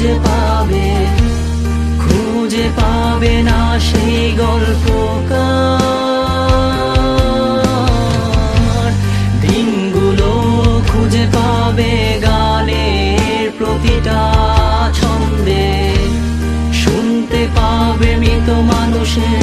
খুঁজে পাবে খুঁজে পাবে না সেই গল্পকার। দিনগুলো খুঁজে পাবে গানের প্রতিটা ছন্দে। শুনতে পাবে মৃত মানুষের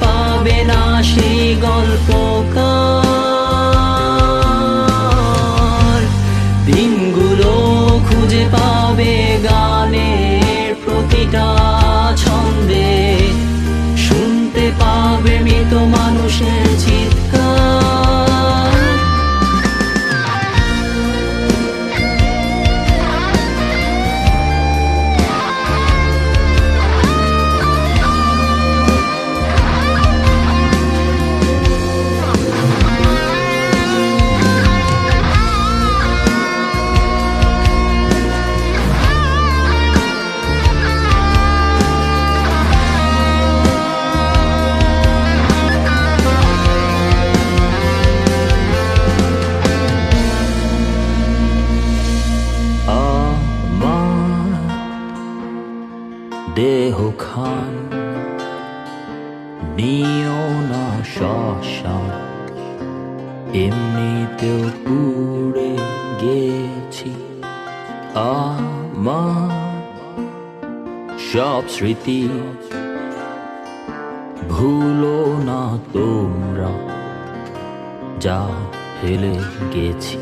পাবে না সেই গল্পকার। দিনগুলো খুঁজে পাবে গানের প্রতিটা ছন্দে। শুনতে পাবে মৃত মানুষের দেহ খান, নিও না শ্মশান এমনিতেও পুড়ে গেছি। আমার সব স্মৃতি ভুলো না তোমরা, যা ফেলে গেছি।